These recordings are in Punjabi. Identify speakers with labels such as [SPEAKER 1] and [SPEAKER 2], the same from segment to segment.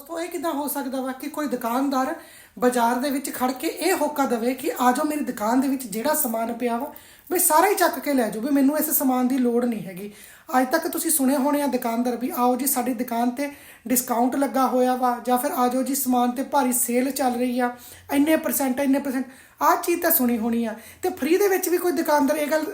[SPEAKER 1] ਦੋਸਤੋ, ਇਹ ਕਿਦਾਂ ਹੋ ਸਕਦਾ ਵਾ ਕਿ ਕੋਈ ਦੁਕਾਨਦਾਰ ਬਾਜ਼ਾਰ ਦੇ ਵਿੱਚ ਖੜ ਕੇ ਇਹ ਹੋਕਾ ਦੇਵੇ ਕਿ ਆ ਜਾਓ ਮੇਰੀ ਦੁਕਾਨ ਦੇ ਵਿੱਚ ਜਿਹੜਾ ਸਮਾਨ ਪਿਆ ਵਾ, ਵੀ ਸਾਰਾ ਹੀ ਚੱਕ ਕੇ ਲੈ ਜਾਓ, ਵੀ ਮੈਨੂੰ ਇਸ ਸਮਾਨ ਦੀ ਲੋੜ ਨਹੀਂ ਹੈਗੀ। ਅੱਜ ਤੱਕ ਤੁਸੀਂ ਸੁਣੇ ਹੋਣੇ ਆ ਦੁਕਾਨਦਾਰ ਵੀ, ਆਓ ਜੀ ਸਾਡੀ ਦੁਕਾਨ ਤੇ ਡਿਸਕਾਊਂਟ ਲੱਗਾ ਹੋਇਆ ਵਾ, ਜਾਂ ਫਿਰ ਆ ਜਾਓ ਜੀ ਸਮਾਨ ਤੇ ਭਾਰੀ ਸੇਲ ਚੱਲ ਰਹੀ ਆ, ਇੰਨੇ ਪਰਸੈਂਟ ਇੰਨੇ ਪਰਸੈਂਟ ਆਹ ਚੀਜ਼ ਤਾਂ ਸੁਣੀ ਹੋਣੀ ਆ। ਤੇ ਫ੍ਰੀ ਦੇ ਵਿੱਚ ਵੀ ਕੋਈ ਦੁਕਾਨਦਾਰ ਇਹ ਗੱਲ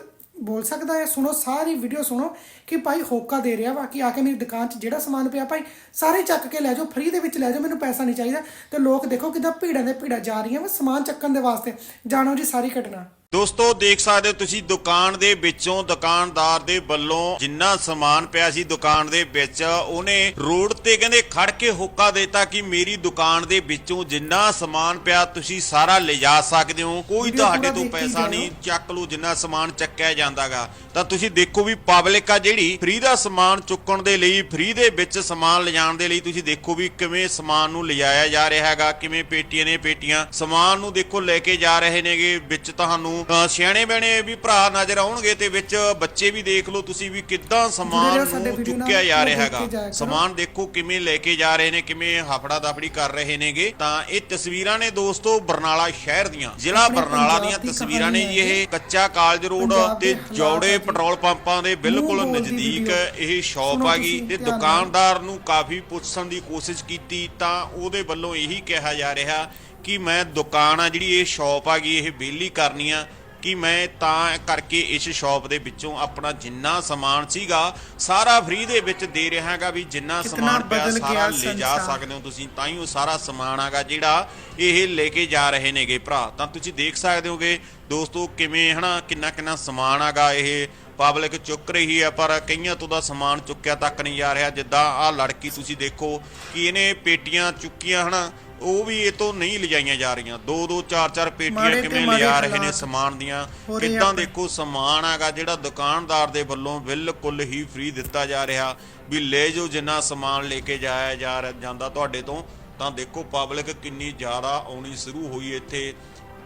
[SPEAKER 1] ਬੋਲ ਸਕਦਾ ਹੈ, ਸੁਣੋ, ਸਾਰੀ ਵੀਡੀਓ ਸੁਣੋ ਕਿ ਭਾਈ ਹੋਕਾ ਦੇ ਰਿਹਾ ਵਾ ਕਿ ਆ ਕੇ ਮੇਰੀ ਦੁਕਾਨ 'ਚ ਜਿਹੜਾ ਸਮਾਨ ਪਿਆ ਭਾਈ, ਸਾਰੇ ਚੱਕ ਕੇ ਲੈ ਜਾਓ ਫ੍ਰੀ ਦੇ ਵਿੱਚ ਲੈ ਜਾਓ, ਮੈਨੂੰ ਪੈਸਾ ਨਹੀਂ ਚਾਹੀਦਾ। ਤੇ ਲੋਕ ਦੇਖੋ ਕਿਦਾਂ ਭੀੜਾਂ ਦੇ ਭੀੜਾਂ ਜਾ ਰਹੀਆਂ ਵਾ ਸਮਾਨ ਚੱਕਣ ਦੇ ਵਾਸਤੇ। ਜਾਣੋ ਜੀ, ਸਾਰੀ ਘਟਨਾ।
[SPEAKER 2] ਦੋਸਤੋ ਦੇਖ ਸਕਦੇ ਹੋ ਤੁਸੀਂ ਦੁਕਾਨ ਦੇ ਵਿੱਚੋਂ ਦੁਕਾਨਦਾਰ ਦੇ ਵੱਲੋਂ ਜਿੰਨਾ ਸਮਾਨ ਪਿਆ ਸੀ ਦੁਕਾਨ ਦੇ ਵਿੱਚ ਉਹਨੇ ਰੋਡ ਤੇ ਕਹਿੰਦੇ ਖੜ ਕੇ ਹੁੱਕਾ ਦਿੱਤਾ ਕਿ ਮੇਰੀ ਦੁਕਾਨ ਦੇ ਵਿੱਚੋਂ ਜਿੰਨਾ ਸਮਾਨ ਪਿਆ ਤੁਸੀਂ ਸਾਰਾ ਲਿਜਾ ਸਕਦੇ ਹੋ ਕੋਈ ਤੁਹਾਡੇ ਤੋਂ ਪੈਸਾ। ਨਹੀਂ ਚੱਕ ਲਓ ਜਿੰਨਾ ਸਮਾਨ ਚੱਕਿਆ ਜਾਂਦਾਗਾ ਤਾਂ ਤੁਸੀਂ ਦੇਖੋ ਵੀ ਪਬਲਿਕ ਆ ਜਿਹੜੀ ਫ੍ਰੀ ਦਾ ਸਮਾਨ ਚੁੱਕਣ ਦੇ ਲਈ ਫ੍ਰੀ ਦੇ ਵਿੱਚ ਸਮਾਨ ਲਿਜਾਣ ਦੇ ਲਈ ਤੁਸੀਂ ਦੇਖੋ ਵੀ ਕਿਵੇਂ ਸਮਾਨ ਨੂੰ ਲਿਜਾਇਆ ਜਾ ਰਿਹਾ ਹੈਗਾ ਕਿਵੇਂ ਪੇਟੀਆਂ ਨੇ ਪੇਟੀਆਂ ਸਮਾਨ ਨੂੰ ਦੇਖੋ ਲੈ ਕੇ ਜਾ ਰਹੇ ਨੇਗੇ ਵਿੱਚ ਤੁਹਾਨੂੰ ਸਿਆਣੇ ਬਣੇ ਵੀ ਭਰਾ ਨਜ਼ਰ ਆਉਣਗੇ ਤੇ ਵਿੱਚ ਬੱਚੇ ਵੀ ਦੇਖ ਲਓ ਤੁਸੀਂ ਵੀ ਕਿੱਦਾਂ ਸਮਾਨ ਨੂੰ ਚੁੱਕਿਆ ਜਾ ਰਿਹਾ ਹੈਗਾ। ਸਮਾਨ ਦੇਖੋ ਕਿਵੇਂ ਲੈ ਕੇ ਜਾ ਰਹੇ ਨੇ ਕਿਵੇਂ ਹਫੜਾ ਦਫੜੀ ਕਰ ਰਹੇ ਨੇਗੇ ਤਾਂ ਇਹ ਤਸਵੀਰਾਂ ਨੇ ਦੋਸਤੋ ਬਰਨਾਲਾ ਸ਼ਹਿਰ ਦੀਆਂ ਜ਼ਿਲ੍ਹਾ ਬਰਨਾਲਾ ਦੀਆਂ ਤਸਵੀਰਾਂ ਨੇ ਜੀ ਇਹ ਕੱਚਾ ਕਾਲਜ ਰੋਡ ਤੇ ਜੌੜੇ। ਪੈਟਰੋਲ ਪੰਪਾਂ ਦੇ ਬਿਲਕੁਲ ਨਜ਼ਦੀਕ। ਇਹ ਸ਼ਾਪ ਆ ਗਈ ਤੇ। ਦੁਕਾਨਦਾਰ ਨੂੰ ਕਾਫੀ ਪੁੱਛਣ ਦੀ ਕੋਸ਼ਿਸ਼ ਕੀਤੀ ਤਾਂ ਉਹਦੇ ਵੱਲੋਂ ਇਹੀ ਕਿਹਾ ਜਾ ਰਿਹਾ ਕਿ ਮੈਂ ਦੁਕਾਨ ਆ ਜਿਹੜੀ ਇਹ ਸ਼ਾਪ ਆ ਗਈ ਇਹ ਵਿਹਲੀ ਕਰਨੀ ਆ ਕਿ ਮੈਂ ਤਾਂ ਕਰਕੇ ਇਸ ਸ਼ਾਪ ਦੇ ਵਿੱਚੋਂ ਆਪਣਾ ਜਿੰਨਾ ਸਮਾਨ ਸੀਗਾ ਸਾਰਾ ਫ੍ਰੀ ਦੇ ਵਿੱਚ ਦੇ ਰਿਹਾ ਹੈਗਾ ਵੀ ਜਿੰਨਾ ਸਮਾਨ ਪਿਆ ਸਾਰਾ ਲੈ ਜਾ। ਸਕਦੇ ਹੋ ਤੁਸੀਂ ਤਾਂ ਹੀ ਉਹ ਸਾਰਾ ਸਮਾਨ ਹੈਗਾ ਜਿਹੜਾ ਇਹ ਲੈ ਕੇ ਜਾ ਰਹੇ ਨੇਗੇ ਭਰਾ। ਤਾਂ ਤੁਸੀਂ ਦੇਖ ਸਕਦੇ ਹੋਗੇ ਦੋਸਤੋ ਕਿਵੇਂ ਹਨਾ ਕਿੰਨਾ ਕਿੰਨਾ ਸਮਾਨ ਹੈਗਾ ਇਹ। ਪਬਲਿਕ ਚੁੱਕ ਰਹੀ ਹੈ ਪਰ ਕਈਆਂ ਤੋਂ ਦਾ ਸਮਾਨ ਚੁੱਕਿਆ ਤੱਕ ਨਹੀਂ ਜਾ ਰਿਹਾ। ਜਿੱਦਾਂ ਆਹ ਲੜਕੀ ਤੁਸੀਂ ਦੇਖੋ ਕਿ ਇਹਨੇ ਪੇਟੀਆਂ ਚੁੱਕੀਆਂ ਹਨਾ ਉਹ ਵੀ ਇਹ ਤੋਂ ਨਹੀਂ ਲਿਜਾਈਆਂ ਜਾ ਰਹੀਆਂ। ਦੋ ਦੋ ਚਾਰ ਚਾਰ ਪੇਟੀਆਂ ਕਿਵੇਂ ਲਿਜਾ ਰਹੇ ਨੇ ਸਮਾਨ ਦੀਆਂ। ਕਿੱਦਾਂ। ਦੇਖੋ ਸਮਾਨ ਹੈਗਾ ਜਿਹੜਾ ਦੁਕਾਨਦਾਰ ਦੇ ਵੱਲੋਂ ਬਿਲਕੁਲ ਹੀ ਫ੍ਰੀ ਦਿੱਤਾ ਜਾ ਰਿਹਾ। ਵੀ ਲੈ ਜਾਓ ਜਿੰਨਾ ਸਮਾਨ ਲੈ ਕੇ ਜਾਇਆ ਜਾ ਰਿਹਾ- ਜਾਂਦਾ ਤੁਹਾਡੇ ਤੋਂ ਤਾਂ ਦੇਖੋ ਪਬਲਿਕ ਕਿੰਨੀ ਜ਼ਿਆਦਾ ਆਉਣੀ ਸ਼ੁਰੂ ਹੋਈ ਇੱਥੇ।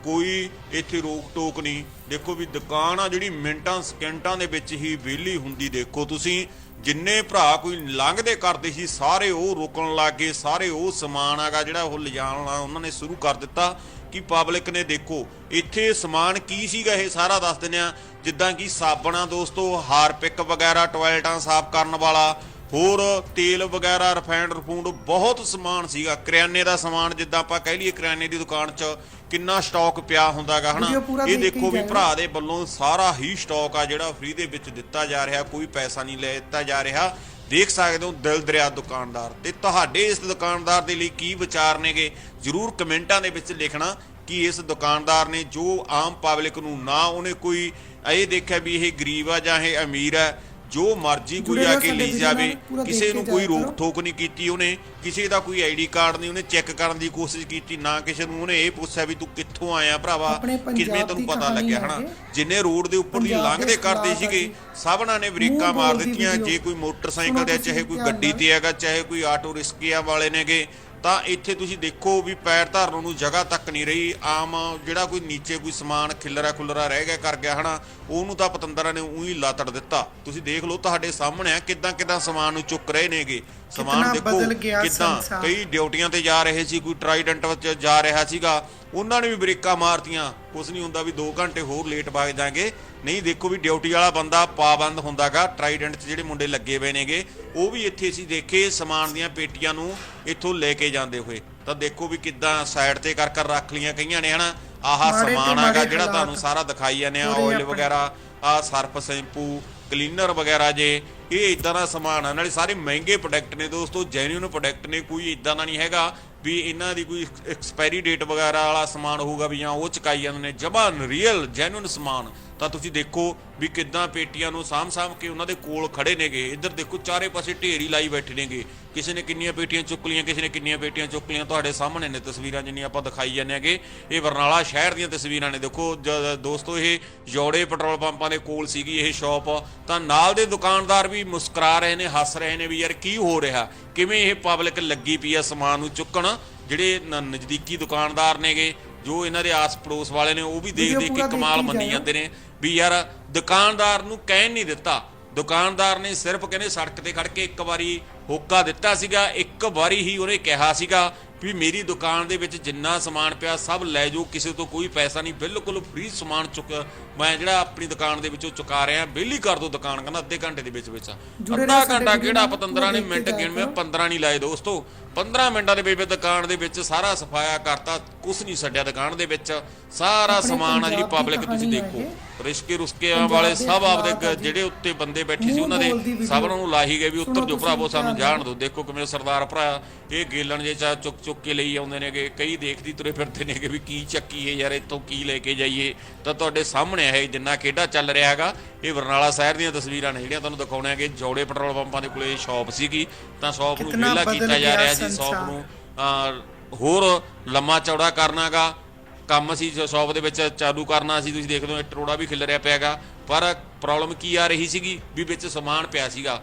[SPEAKER 2] ਕੋਈ ਇੱਥੇ ਰੋਕ ਟੋਕ ਨਹੀਂ। ਦੇਖੋ ਵੀ ਦੁਕਾਨ ਆ ਜਿਹੜੀ ਮਿੰਟਾਂ, ਸਕਿੰਟਾਂ ਦੇ ਵਿੱਚ ਹੀ ਵਿਹਲੀ ਹੁੰਦੀ ਦੇਖੋ ਤੁਸੀਂ। ਜਿੰਨੇ ਭਰਾ ਕੋਈ ਲੰਘਦੇ ਕਰਦੇ ਸੀ, ਸਾਰੇ ਉਹ ਰੋਕਣ ਲੱਗੇ, ਸਾਰੇ ਉਹ ਸਮਾਨ ਆਗਾ ਜਿਹੜਾ ਉਹ ਲਿਜਾਣਾ ਉਹਨਾਂ ਨੇ ਸ਼ੁਰੂ ਕਰ ਦਿੱਤਾ ਕਿ ਪਬਲਿਕ ਨੇ ਦੇਖੋ, ਇੱਥੇ ਸਮਾਨ ਕੀ ਸੀਗਾ ਇਹ ਸਾਰਾ ਦੱਸ ਦਿੰਦੇ ਆ ਜਿੱਦਾਂ ਕਿ ਸਾਬਣਾ ਦੋਸਤੋ ਹਾਰਪਿਕ ਵਗੈਰਾ, ਟਾਇਲਟਾਂ ਸਾਫ਼ ਕਰਨ ਵਾਲਾ, ਹੋਰ ਤੇਲ ਵਗੈਰਾ ਰਿਫਾਈਨਡ ਰਫੂੰਡ ਬਹੁਤ ਸਮਾਨ ਸੀਗਾ। ਕਰਿਆਨੇ ਦਾ ਸਮਾਨ ਜਿੱਦਾਂ ਆਪਾਂ ਕਹਿ ਲਈਏ ਕਰਿਆਨੇ ਦੀ ਦੁਕਾਨ 'ਚ। ਕਿੰਨਾ ਸਟਾਕ ਪਿਆ ਹੁੰਦਾਗਾ ਹਨਾ? ਇਹ
[SPEAKER 1] ਦੇਖ
[SPEAKER 2] ਵੀ। ਭਰਾ ਦੇ ਵੱਲੋਂ ਸਾਰਾ ਹੀ ਸਟਾਕ ਆ ਜਿਹੜਾ ਫ੍ਰੀ ਦੇ ਵਿੱਚ ਦਿੱਤਾ ਜਾ ਰਿਹਾ ਕੋਈ ਪੈਸਾ ਨਹੀਂ ਲੈ ਦਿੱਤਾ ਜਾ ਰਿਹਾ। ਦੇਖ ਸਕਦੇ ਹੋ ਦਿਲ ਦਰਿਆ ਦੁਕਾਨਦਾਰ। ਤੇ ਤੁਹਾਡੇ ਇਸ ਦੁਕਾਨਦਾਰ ਦੇ ਲਈ ਕੀ ਵਿਚਾਰ ਨੇਗੇ? ਜਰੂਰ ਕਮੈਂਟਾਂ ਦੇ ਵਿੱਚ ਲਿਖਣਾ ਕਿ ਇਸ ਦੁਕਾਨਦਾਰ ਨੇ ਜੋ ਆਮ ਪਬਲਿਕ ਨੂੰ ਨਾ ਉਹਨੇ ਕੋਈ ਇਹ ਦੇਖਿਆ ਵੀ ਇਹ ਗਰੀਬ ਆ ਜਾਂ ਇਹ ਅਮੀਰ ਆ ਜੋ ਮਰਜ਼ੀ ਕੋਈ ਆ ਕੇ ਲਈ ਜਾਵੇ ਕਿਸੇ ਨੂੰ ਕੋਈ। ਰੋਕ ਠੋਕ ਨਹੀਂ ਕੀਤੀ ਉਹਨੇ ਕਿਸੇ ਦਾ ਕੋਈ ਆਈਡੀ ਕਾਰਡ ਨਹੀਂ ਉਹਨੇ ਚੈੱਕ ਕਰਨ ਦੀ ਕੋਸ਼ਿਸ਼ ਕੀਤੀ ਨਾ ਕਿਸੇ ਨੂੰ ਉਹਨੇ ਇਹ ਪੁੱਛਿਆ ਵੀ ਤੂੰ ਕਿੱਥੋਂ ਆਇਆ ਭਰਾਵਾ ਕਿਵੇਂ ਤੈਨੂੰ ਪਤਾ ਲੱਗਿਆ ਹਨਾ। ਜਿੰਨੇ ਰੋਡ ਦੇ ਉੱਪਰ ਦੀ ਲੰਘਦੇ ਕਰਦੇ ਸੀਗੇ ਸਭਨਾਂ ਨੇ ਬ੍ਰੇਕਾਂ ਮਾਰ ਦਿੱਤੀਆਂ। ਜੇ ਕੋਈ ਮੋਟਰਸਾਈਕਲ
[SPEAKER 1] ਤੁਸੀਂ
[SPEAKER 2] ਚਾਹੇ ਕੋਈ ਗੱਡੀ। ਤੇ ਹੈਗਾ ਚਾਹੇ ਕੋਈ ਆਟੋ ਰਿਕਸ਼ਾ ਵਾਲੇ ਨੇਗੇ ਤਾਂ ਇੱਥੇ ਤੁਸੀਂ ਦੇਖੋ ਵੀ ਪੈਰ ਧਰਨ ਨੂੰ ਜਗ੍ਹਾ ਤੱਕ ਨਹੀਂ ਰਹੀ। ਆਮ ਜਿਹੜਾ ਕੋਈ ਨੀਚੇ ਕੋਈ ਸਮਾਨ ਖਿਲਰਾ ਖੁਲਰਾ ਰਹਿ ਗਿਆ, ਕਰ ਗਿਆ ਹਨਾ, ਉਹਨੂੰ ਤਾਂ ਪਤੰਦਰਾਂ ਨੇ ਉਹੀ ਲਾਤੜ ਦਿੱਤਾ। ਤੁਸੀਂ ਦੇਖ ਲਓ ਤੁਹਾਡੇ ਸਾਹਮਣੇ ਆ ਕਿਦਾਂ ਕਿਦਾਂ ਸਮਾਨ ਨੂੰ ਚੁੱਕ ਰਹੇ ਨੇਗੇ। ਸਮਾਨ ਦੇਖੋ ਕਿਦਾਂ। ਕਈ ਡਿਊਟੀਆਂ ਤੇ ਜਾ ਰਹੇ ਸੀ ਕੋਈ ਟਰਾਈਡੈਂਟ ਵਿੱਚ ਜਾ ਰਿਹਾ ਸੀਗਾ ਉਹਨਾਂ ਨੇ ਵੀ ਬ੍ਰੇਕਾਂ ਮਾਰਤੀਆਂ ਕੁਝ ਨਹੀਂ ਹੁੰਦਾ ਵੀ 2 ਘੰਟੇ ਹੋਰ ਲੇਟ ਵਗ ਜਾਗੇ ਨਹੀਂ ਦੇਖੋ ਵੀ ਡਿਊਟੀ ਵਾਲਾ ਬੰਦਾ ਪਾਬੰਦ ਹੁੰਦਾਗਾ ਟਰਾਈਡੈਂਟ 'ਚ ਜਿਹੜੇ ਮੁੰਡੇ ਲੱਗੇ ਹੋਏ ਨੇਗੇ ਉਹ ਵੀ ਇੱਥੇ ਅਸੀਂ ਦੇਖੇ ਸਮਾਨ ਦੀਆਂ ਪੇਟੀਆਂ ਨੂੰ ਇੱਥੋਂ ਲੈ ਕੇ ਜਾਂਦੇ ਹੋਏ ਤਾਂ ਦੇਖੋ ਵੀ ਕਿੱਦਾਂ ਸਾਈਡ ਤੇ ਕਰ ਕਰ ਰੱਖ ਲੀਆਂ ਕਈਆਂ ਨੇ ਹਨਾ ਆਹ ਸਮਾਨ ਆਗਾ ਜਿਹੜਾ ਤੁਹਾਨੂੰ। ਸਾਰਾ ਦਿਖਾਈ ਜਾਂਦੇ ਆ ਆਇਲ। ਵਗੈਰਾ ਆ ਸਰਫ ਸ਼ੈਂਪੂ ਕਲੀਨਰ ਵਗੈਰਾ ਜੇ, ਇਹ ਇਦਾਂ ਦਾ ਸਮਾਨ ਆ। ਨਾਲੇ ਸਾਰੇ ਮਹਿੰਗੇ ਪ੍ਰੋਡਕਟ ਨੇ ਦੋਸਤੋ ਜੈਨੂਇਨ ਪ੍ਰੋਡਕਟ ਨੇ, ਕੋਈ ਇਦਾਂ ਦਾ ਨਹੀਂ ਹੈਗਾ ਵੀ ਇਹਨਾਂ ਦੀ ਕੋਈ ਐਕਸਪਾਇਰੀ ਡੇਟ ਵਗੈਰਾ ਵਾਲਾ ਸਮਾਨ ਹੋਊਗਾ ਵੀ ਜਾਂ ਉਹ ਚਕਾਈ ਜਾਂਦੇ ਨੇ। ਜਮਾਂ ਰੀਅਲ ਜੈਨੂਇਨ ਸਮਾਨ। ਤਾਂ ਤੁਸੀਂ ਦੇਖੋ ਵੀ ਕਿੱਦਾਂ ਪੇਟੀਆਂ ਨੂੰ ਸਾਂਭ-ਸਾਂਭ ਕੇ ਉਹਨਾਂ ਦੇ ਕੋਲ ਖੜੇ ਨੇਗੇ। ਇੱਧਰ ਦੇਖੋ ਚਾਰੇ ਪਾਸੇ ਢੇਰੀ ਲਾਈ ਬੈਠੇ ਨੇਗੇ। ਕਿਸੇ ਨੇ ਕਿੰਨੀਆਂ ਪੇਟੀਆਂ ਚੁੱਕ ਲੀਆਂ ਕਿਸੇ ਨੇ ਕਿੰਨੀਆਂ ਪੇਟੀਆਂ ਚੁੱਕ ਲੀਆਂ ਤੁਹਾਡੇ ਸਾਹਮਣੇ ਨੇ ਤਸਵੀਰਾਂ ਜਿੰਨੀਆਂ ਆਪਾਂ ਦਿਖਾਈ ਜਾਂਦੇ ਹੈਗੇ। ਇਹ ਬਰਨਾਲਾ ਸ਼ਹਿਰ ਦੀਆਂ ਤਸਵੀਰਾਂ ਨੇ। ਦੇਖੋ ਜ- ਦੋਸਤੋ, ਇਹ ਜੋੜੇ ਪੈਟਰੋਲ ਪੰਪਾਂ ਦੇ ਕੋਲ ਸੀਗੀ ਇਹ ਸ਼ਾਪ। ਤਾਂ ਨਾਲ ਦੇ ਦੁਕਾਨਦਾਰ ਵੀ ਮੁਸਕਰਾ ਰਹੇ ਨੇ, ਹੱਸ ਰਹੇ ਨੇ ਵੀ, ਯਾਰ ਕੀ ਹੋ ਰਿਹਾ? ਕਿਵੇਂ ਇਹ ਪਬਲਿਕ ਲੱਗੀ ਪਈ ਆ ਸਮਾਨ ਨੂੰ ਚੁੱਕਣ? ਜਿਹੜੇ ਨ- ਨਜ਼ਦੀਕੀ ਦੁਕਾਨਦਾਰ ਨੇਗੇ ਜੋ ਇਹਨਾਂ ਦੇ ਆਸ ਪੜੋਸ ਵਾਲੇ ਨੇ ਉਹ ਵੀ ਦੇਖ
[SPEAKER 1] ਵੀਡੀਓ
[SPEAKER 2] ਦੇਖ ਕੇ ਕਮਾਲ ਮੰਨੀ। ਜਾਂਦੇ ਨੇ ਵੀ ਯਾਰ ਦੁਕਾਨਦਾਰ ਨੂੰ ਕਹਿਣ ਨਹੀਂ ਦਿੱਤਾ। ਦੁਕਾਨਦਾਰ ਨੇ ਸਿਰਫ ਕਹਿੰਦੇ ਸੜਕ ਤੇ ਖੜ ਕੇ ਇੱਕ ਵਾਰੀ ਹੋਕਾ ਦਿੱਤਾ ਸੀਗਾ ਇੱਕ ਵਾਰੀ ਹੀ ਉਹਨੇ ਕਿਹਾ ਸੀਗਾ ਵੀ ਮੇਰੀ ਦੁਕਾਨ ਦੇ ਵਿੱਚ ਜਿੰਨਾ ਸਮਾਨ ਪਿਆ ਸਭ ਲੈ ਜਾਓ ਕਿਸੇ ਤੋਂ ਕੋਈ ਪੈਸਾ ਨਹੀਂ ਬਿਲਕੁਲ ਫ੍ਰੀ ਸਮਾਨ ਚੁੱਕ ਮੈਂ ਜਿਹੜਾ ਆਪਣੀ ਦੁਕਾਨ ਦੇ ਵਿੱਚੋਂ ਚੁਕਾ ਰਿਹਾ ਬਿੱਲ ਕਰ ਦੋ ਦੁਕਾਨ ਕਹਿੰਦਾ ਅੱਧੇ ਘੰਟੇ ਦੇ ਵਿੱਚ ਵਿੱਚ। ਅੱਧਾ ਘੰਟਾ ਕਿਹੜਾ ਪਤੰਦਰਾਂ ਨੇ ਮਿੰਟ ਗਿਣਵੇਂ
[SPEAKER 1] ਜਾਇਆ
[SPEAKER 2] 15 ਨਹੀਂ ਲਾਏ ਦੋਸਤੋ। 15 ਮਿੰਟਾਂ ਦੇ ਵਿੱਚ ਦੁਕਾਨ ਦੇ ਵਿੱਚ ਸਾਰਾ ਸਫਾਇਆ ਕਰਤਾ ਕੁਛ ਨਹੀਂ ਛੱਡਿਆ ਦੁਕਾਨ ਦੇ ਵਿੱਚ। ਸਾਰਾ ਸਮਾਨ ਆ ਜਿਹੜੀ
[SPEAKER 1] ਦੀ
[SPEAKER 2] ਪਬਲਿਕ ਤੁਸੀਂ ਦੇਖੋ। ਰਿਸ਼ਕੇ ਰੁਸਕੇ ਵਾਲੇ
[SPEAKER 1] ਦੇ
[SPEAKER 2] ਸਭ ਆਪਦੇ। ਜਿਹੜੇ ਉੱਤੇ ਬੰਦੇ ਬੈਠੇ ਸੀ ਉਹਨਾਂ ਦੇ। ਸਭ ਨੂੰ ਲਾਹੀ ਗਏ ਵੀ ਉੱਤਰ ਜੋ ਭਰਾਵੋ ਸਾਨੂੰ ਜਾਣ ਦਿਓ। ਦੇਖੋ ਕਿਵੇਂ ਸਰਦਾਰ ਭਰਾ ਇਹ ਗੇਲਣ ਜੇ ਚਾ ਚੁੱਕ ਚੁੱਕ ਕੇ ਲਈ ਆਉਂਦੇ ਨੇਗੇ ਕਈ ਦੇਖਦੀ ਤੁਰੇ ਫਿਰਦੇ ਨੇਗੇ ਵੀ ਕੀ ਚੱਕੀਏ ਯਾਰ ਇੱਥੋਂ ਕੀ ਲੈ ਕੇ ਜਾਈਏ। ਤਾਂ ਤੁਹਾਡੇ ਸਾਹਮਣੇ ਇਹ ਜਿੰਨਾ ਖੇਡਾ ਚੱਲ ਰਿਹਾ ਹੈਗਾ ਇਹ ਬਰਨਾਲਾ ਸ਼ਹਿਰ ਦੀਆਂ ਤਸਵੀਰਾਂ ਨੇ ਜਿਹੜੀਆਂ ਤੁਹਾਨੂੰ ਦਿਖਾਉਣੇ ਹੈਗੇ। ਜੋੜੇ ਪੈਟਰੋਲ ਪੰਪਾਂ ਦੇ ਕੋਲੇ ਸ਼ਾਪ ਸੀਗੀ ਤਾਂ ਸ਼ਾਪ ਨੂੰ
[SPEAKER 1] ਬਦਲ
[SPEAKER 2] ਕੀਤਾ ਜਾ ਰਿਹਾ ਸੀ। ਸ਼ਾਪ। ਨੂੰ। ਹੋਰ ਲੰਮਾ ਚੌੜਾ ਕਰਨਾਗਾ। ਕੰਮ ਸੀ ਸ਼ਾਪ ਦੇ ਵਿੱਚ ਚਾਲੂ ਕਰਨਾ ਸੀ ਤੁਸੀਂ ਦੇਖਦੇ ਹੋ ਇਹ ਟਰੋੜਾ ਵੀ ਖਿਲ ਰਿਹਾ ਪਿਆਗਾ। ਪਰ ਪ੍ਰੋਬਲਮ ਕੀ ਆ ਰਹੀ ਸੀਗੀ? ਵੀ ਵਿੱਚ ਸਮਾਨ ਪਿਆ ਸੀਗਾ।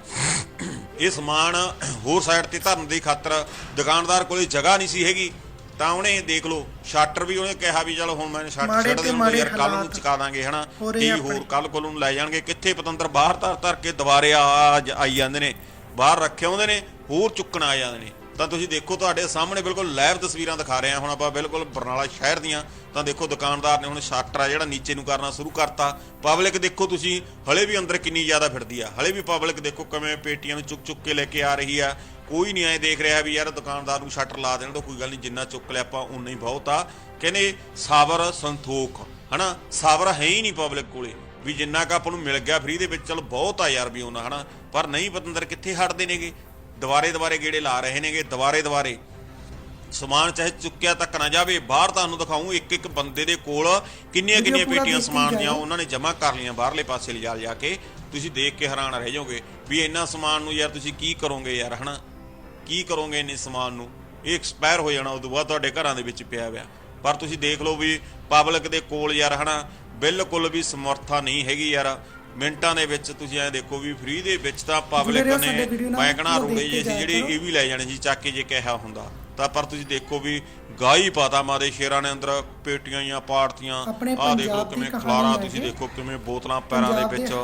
[SPEAKER 2] ਇਹ ਸਮਾਨ ਹੋਰ ਸਾਈਡ ਤੇ ਧਰਨ ਦੀ ਖਾਤਰ ਦੁਕਾਨਦਾਰ ਕੋਲੇ ਜਗ੍ਹਾ ਨਹੀਂ ਸੀ ਹੈਗੀ। ਤਾਂ ਉਹਨੇ ਦੇਖ ਲਓ ਸ਼ਾਟਰ ਵੀ ਉਹਨੇ ਕਿਹਾ ਵੀ ਚਲੋ ਹੁਣ ਮੈਂ ਸ਼ਾਟਰ ਛੱਡ ਦੇ ਯਾਰ ਕੱਲ ਨੂੰ ਚੁਕਾ ਦਾਂਗੇ ਹਨਾ? ਤੇ। ਹੋਰ ਕੱਲ ਕੋਲ ਨੂੰ ਲੈ ਜਾਣਗੇ। ਕਿੱਥੇ ਪਤੰਦਰ ਬਾਹਰ ਧਰ ਧਰ ਕੇ ਦੁਬਾਰੇ ਆ- ਆਈ ਜਾਂਦੇ ਨੇ। ਬਾਹਰ ਰੱਖੇ ਹੁੰਦੇ ਨੇ ਹੋਰ ਚੁੱਕਣ ਆ ਜਾਂਦੇ ਨੇ। ਤਾਂ ਤੁਸੀਂ ਦੇਖੋ ਤੁਹਾਡੇ ਸਾਹਮਣੇ ਬਿਲਕੁਲ ਲਾਈਵ ਤਸਵੀਰਾਂ ਦਿਖਾ ਰਹੇ ਹਾਂ। ਹੁਣ ਆਪਾਂ ਬਿਲਕੁਲ ਬਰਨਾਲਾ ਸ਼ਹਿਰ ਦੀਆਂ ਤਾਂ ਦੇਖੋ ਦੁਕਾਨਦਾਰ ਨੇ ਹੁਣ ਸ਼ਟਰ ਆ ਜਿਹੜਾ ਨੀਚੇ ਨੂੰ ਕਰਨਾ ਸ਼ੁਰੂ ਕਰਤਾ। ਪਬਲਿਕ ਦੇਖੋ ਤੁਸੀਂ, ਹਲੇ ਵੀ ਅੰਦਰ ਕਿੰਨੀ ਜ਼ਿਆਦਾ ਫਿਰਦੀ ਆ। ਹਲੇ ਵੀ ਪਬਲਿਕ ਦੇਖੋ ਕਿਵੇਂ ਪੇਟੀਆਂ ਨੂੰ ਚੁੱਕ ਚੁੱਕ ਕੇ ਲੈ ਕੇ ਆ ਰਹੀ ਆ। ਕੋਈ ਨਹੀਂ ਐ ਦੇਖ ਰਿਹਾ ਵੀ ਯਾਰ ਦੁਕਾਨਦਾਰ ਨੂੰ ਸ਼ਟਰ ਲਾ ਦੇਣ ਤਾਂ ਕੋਈ ਗੱਲ ਨਹੀਂ, ਜਿੰਨਾ ਚੁੱਕ ਲਿਆ ਆਪਾਂ ਉਨਾ ਹੀ ਬਹੁਤ ਆ। ਕਹਿੰਦੇ ਸਾਬਰ ਸੰਤੋਖ, ਹਨਾ? ਸਾਬਰ ਹੈ ਹੀ ਨਹੀਂ ਪਬਲਿਕ ਕੋਲੇ। ਵੀ ਜਿੰਨਾ ਕ ਆਪਾਂ ਨੂੰ ਮਿਲ ਗਿਆ ਫ੍ਰੀ ਦੇ ਵਿੱਚ, ਚਲ ਬਹੁਤ ਆ ਯਾਰ ਵੀ ਉਹਨਾਂ ਹਨਾ? ਪਰ ਨਹੀਂ, ਪਤੰਦਰ ਕਿੱਥੇ ਹਟਦੇ ਨੇਗੇ? ਦੁਬਾਰੇ ਦੁਬਾਰੇ ਗੇੜੇ ਲਾ ਰਹੇ ਨੇਗੇ ਦੁਬਾਰੇ ਦੁਬਾਰੇ। ਸਮਾਨ ਚਾਹੇ ਚੁੱਕਿਆ ਤੱਕ ਨਾ ਜਾਵੇ ਬਾਹਰ ਤੁਹਾਨੂੰ ਦਿਖਾਉਂ ਇੱਕ ਇੱਕ ਬੰਦੇ ਦੇ ਕੋਲ ਕਿੰਨੀਆਂ ਕਿੰਨੀਆਂ ਪੇਟੀਆਂ ਸਮਾਨ ਦੀਆਂ। ਉਹਨਾਂ ਨੇ ਜਮ੍ਹਾਂ ਕਰ ਲਈਆਂ ਬਾਹਰਲੇ ਪਾਸੇ ਲਿਜਾ ਲਿਜਾ ਕੇ। ਤੁਸੀਂ ਦੇਖ ਕੇ ਹੈਰਾਨ ਰਹਿ ਜਾਓਗੇ ਵੀ ਇੰਨਾ ਸਮਾਨ ਨੂੰ ਯਾਰ ਤੁਸੀਂ ਕੀ ਕਰੋਗੇ ਯਾਰ ਹਨਾ? ਕੀ ਕਰੋਗੇ ਇੰਨੇ ਸਮਾਨ ਨੂੰ? ਇਹ ਐਕਸਪਾਇਰ ਹੋ ਜਾਣਾ ਉਦੋਂ ਬਾਅਦ ਤੁਹਾਡੇ ਘਰਾਂ ਦੇ ਵਿੱਚ ਪਿਆ ਹੋਇਆ। ਪਰ ਤੁਸੀਂ ਦੇਖ ਲਓ ਵੀ ਪਬਲਿਕ ਦੇ ਕੋਲ ਯਾਰ ਹਨਾ? ਬਿਲਕੁਲ ਵੀ ਸਮਰਥਾ ਨਹੀਂ ਹੈਗੀ ਯਾਰ। ਮਿੰਟਾਂ ਦੇ ਵਿੱਚ ਤੁਸੀਂ ਐ ਦੇਖੋ ਵੀ ਫ੍ਰੀ ਦੇ ਵਿੱਚ ਤਾਂ ਪਬਲਿਕ ਨੇ
[SPEAKER 1] ਪੂਰਾ
[SPEAKER 2] ਰੋੜੇ ਜੇ ਸੀ ਜਿਹੜੇ। ਇਹ ਵੀ ਲੈ ਜਾਣੇ ਸੀ ਚੱਕ ਕੇ ਜੇ ਕਿਹਾ ਹੁੰਦਾ ਤਾਂ ਪਰ ਤੁਸੀਂ ਦੇਖੋ ਵੀ ਗਾਈ ਪਾਤਾ ਮਾਰੇ ਸ਼ੇਰਾਂ ਨੇ ਅੰਦਰ ਪੇਟੀਆਂ ਜਾਂ ਪਾੜਤੀਆਂ ਆਹ ਦੇਖੋ ਕਿਵੇਂ ਖਲਾਰਾ ਤੁਸੀਂ। ਦੇਖੋ ਕਿਵੇਂ ਬੋਤਲਾਂ ਪੈਰਾਂ ਦੇ ਵਿੱਚ
[SPEAKER 1] ਆ।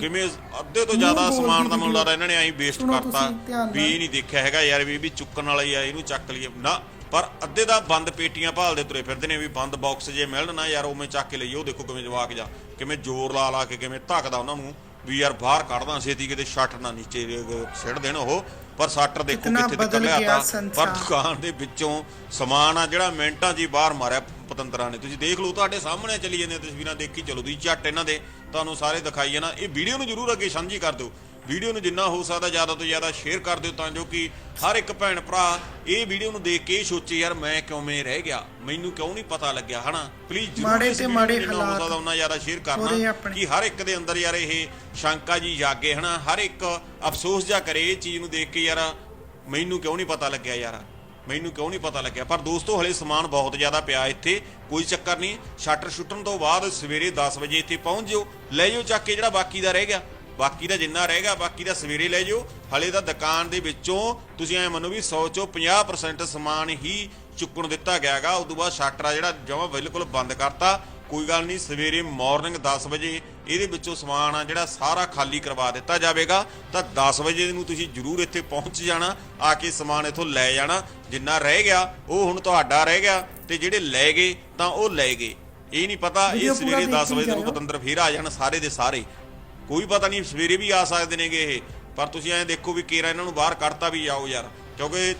[SPEAKER 2] ਕਿਵੇਂ ਅੱਧੇ ਤੋਂ ਜ਼ਿਆਦਾ ਸਮਾਨ ਦਾ ਮੈਨੂੰ। ਲੱਗਦਾ ਇਹਨਾਂ ਨੇ ਐਂ ਵੇਸਟ ਕਰਤਾ ਵੀ ਨਹੀਂ ਦੇਖਿਆ ਹੈਗਾ ਯਾਰ ਵੀ ਵੀ ਚੁੱਕਣ ਵਾਲਾ ਹੀ ਆ ਇਹਨੂੰ ਚੱਕ ਲਈਏ ਨਾ ਪਰ ਅੱਧੇ ਦਾ ਬੰਦ ਪੇਟੀਆਂ ਭਾਲਦੇ ਤੁਰੇ ਫਿਰਦੇ ਨੇ ਵੀ ਬੰਦ ਬਾਕਸ ਜੇ ਮਿਲਣ ਨਾ ਯਾਰ ਉਵੇਂ ਚੱਕ ਕੇ ਲਈਏ ਉਹ ਦੇਖੋ ਕਿਵੇਂ ਜਵਾਕ ਜਾ ਕਿਵੇਂ ਜ਼ੋਰ ਲਾ ਲਾ ਕੇ ਕਿਵੇਂ ਧੱਕਦਾ ਉਹਨਾਂ ਨੂੰ ਵੀ ਯਾਰ ਬਾਹਰ ਕੱਢਦਾ ਛੇਤੀ ਕਿਤੇ ਸ਼ੱਟ ਨਾ ਨੀਚੇ ਸਿੱਟ ਦੇਣ ਉਹ ਪਰ ਸੱਟਰ ਦੇਖੋ ਕਿੱਥੇ ਤੱਕ
[SPEAKER 1] ਬਦਲ
[SPEAKER 2] ਲਿਆ
[SPEAKER 1] ਗਿਆ
[SPEAKER 2] ਤਾ ਪਰ। ਦੁਕਾਨ ਦੇ ਵਿੱਚੋਂ ਸਮਾਨ ਆ ਜਿਹੜਾ ਮਿੰਟਾਂ 'ਚ ਹੀ ਬਾਹਰ ਮਾਰਿਆ ਪਤੰਦਰਾਂ ਨੇ। ਤੁਸੀਂ ਦੇਖ ਲਓ ਤੁਹਾਡੇ ਸਾਹਮਣੇ ਚੱਲੀ ਜਾਂਦੀਆਂ ਤਸਵੀਰਾਂ ਦੇਖੀ ਚਲੋ ਤੁਸੀਂ ਝੱਟ ਇਹਨਾਂ ਦੇ ਤੁਹਾਨੂੰ ਸਾਰੇ ਦਿਖਾਈ ਜਾਣਾ। ਇਹ ਵੀਡੀਓ ਨੂੰ ਜਰੂਰ ਅੱਗੇ ਸਾਂਝੀ ਕਰ ਦਿਓ। ਵੀਡੀਓ ਨੂੰ ਜਿੰਨਾ ਹੋ ਸਕਦਾ ਜ਼ਿਆਦਾ ਤੋਂ ਜ਼ਿਆਦਾ ਸ਼ੇਅਰ ਕਰ ਦਿਓ ਤਾਂ ਜੋ ਕਿ ਹਰ ਇੱਕ ਭੈਣ ਭਰਾ ਇਹ ਵੀਡੀਓ ਨੂੰ ਦੇਖ ਕੇ ਇਹ ਸੋਚੇ ਯਾਰ ਮੈਂ ਕਿਉਂ ਰਹਿ ਗਿਆ? ਮੈਨੂੰ ਕਿਉਂ ਨਹੀਂ ਪਤਾ ਲੱਗਿਆ? ਹਨਾ? ਪਲੀਜ਼
[SPEAKER 1] ਮਾੜੇ ਤੇ ਮਾੜੇ ਹਾਲਾਤ
[SPEAKER 2] ਸਕਦਾ ਉਹਨਾਂ ਜ਼ਿਆਦਾ ਸ਼ੇਅਰ ਕਰਨਾ। ਕਿ ਹਰ ਇੱਕ ਦੇ ਅੰਦਰ ਯਾਰ ਇਹ ਸ਼ੰਕਾ ਜੀ ਜਾਗੇ ਹਨਾ? ਹਰ ਇੱਕ ਅਫਸੋਸ ਜਾ ਕਰੇ ਇਹ ਚੀਜ਼ ਨੂੰ ਦੇਖ ਕੇ ਯਾਰ ਮੈਨੂੰ ਕਿਉਂ ਨਹੀਂ ਪਤਾ ਲੱਗਿਆ ਯਾਰ? ਮੈਨੂੰ ਕਿਉਂ ਨਹੀਂ ਪਤਾ ਲੱਗਿਆ? ਪਰ ਦੋਸਤੋ ਹਲੇ ਸਮਾਨ ਬਹੁਤ ਜ਼ਿਆਦਾ ਪਿਆ ਇੱਥੇ ਕੋਈ ਚੱਕਰ ਨਹੀਂ। ਸ਼ਟਰ ਸ਼ੁੱਟਣ ਤੋਂ ਬਾਅਦ ਸਵੇਰੇ 10 ਵਜੇ ਇੱਥੇ ਪਹੁੰਚ ਜਿਓ। ਲੈ ਜਾਓ ਚੱਕ ਕੇ ਜਿਹੜਾ ਬਾਕੀ ਦਾ ਰਹਿ ਗਿਆ। ਬਾਕੀ ਦਾ ਜਿੰਨਾ ਰਹਿ ਗਿਆ ਬਾਕੀ ਦਾ ਸਵੇਰੇ ਲੈ ਜਾਓ। ਹਲੇ ਤਾਂ ਦੁਕਾਨ ਦੇ ਵਿੱਚੋਂ ਤੁਸੀਂ ਐ ਮੰਨੋ ਵੀ 100 ਚੋਂ 50% ਸਮਾਨ ਹੀ ਚੁੱਕਣ ਦਿੱਤਾ ਗਿਆਗਾ ਉਸ ਤੋਂ ਬਾਅਦ ਸ਼ਟਰ ਆ ਜਿਹੜਾ ਜਮਾਂ ਬਿਲਕੁਲ ਬੰਦ ਕਰਤਾ। ਕੋਈ ਗੱਲ ਨਹੀਂ ਸਵੇਰੇ ਮਾਰਨਿੰਗ 10 ਵਜੇ ਇਹਦੇ ਵਿੱਚੋਂ ਸਮਾਨ ਆ ਜਿਹੜਾ ਸਾਰਾ ਖਾਲੀ ਕਰਵਾ ਦਿੱਤਾ ਜਾਵੇਗਾ। ਤਾਂ 10 ਵਜੇ ਨੂੰ ਤੁਸੀਂ ਜਰੂਰ ਇੱਥੇ ਪਹੁੰਚ ਜਾਣਾ ਆ ਕੇ ਸਮਾਨ ਇੱਥੋਂ ਲੈ ਜਾਣਾ। ਜਿੰਨਾ ਰਹਿ ਗਿਆ ਉਹ ਹੁਣ ਤੁਹਾਡਾ ਰਹਿ ਗਿਆ। ਤੇ ਜਿਹੜੇ ਲੈ ਗਏ ਤਾਂ ਉਹ ਲੈ ਗਏ। ਇਹ ਨਹੀਂ ਪਤਾ ਇਹ ਸਵੇਰੇ
[SPEAKER 1] ਦੇਖ
[SPEAKER 2] 10
[SPEAKER 1] ਕੇ
[SPEAKER 2] ਵਜੇ ਨੂੰ। ਪਤੰਦਰ ਫੇਰ ਆ ਜਾਣ ਸਾਰੇ ਦੇ ਸਾਰੇ। ਕੋਈ ਪਤਾ ਨਹੀਂ ਸਵੇਰੇ ਵੀ ਆ ਸਕਦੇ ਨੇਗੇ ਇਹ। ਪਰ ਤੁਸੀਂ ਐਂ ਦੇਖੋ ਵੀ ਕੇਰਾ ਇਹਨਾਂ ਨੂੰ ਬਾਹਰ ਕੱਢਤਾ ਵੀ ਜਾਓ ਯਾਰ। ਕਿਉਂਕਿ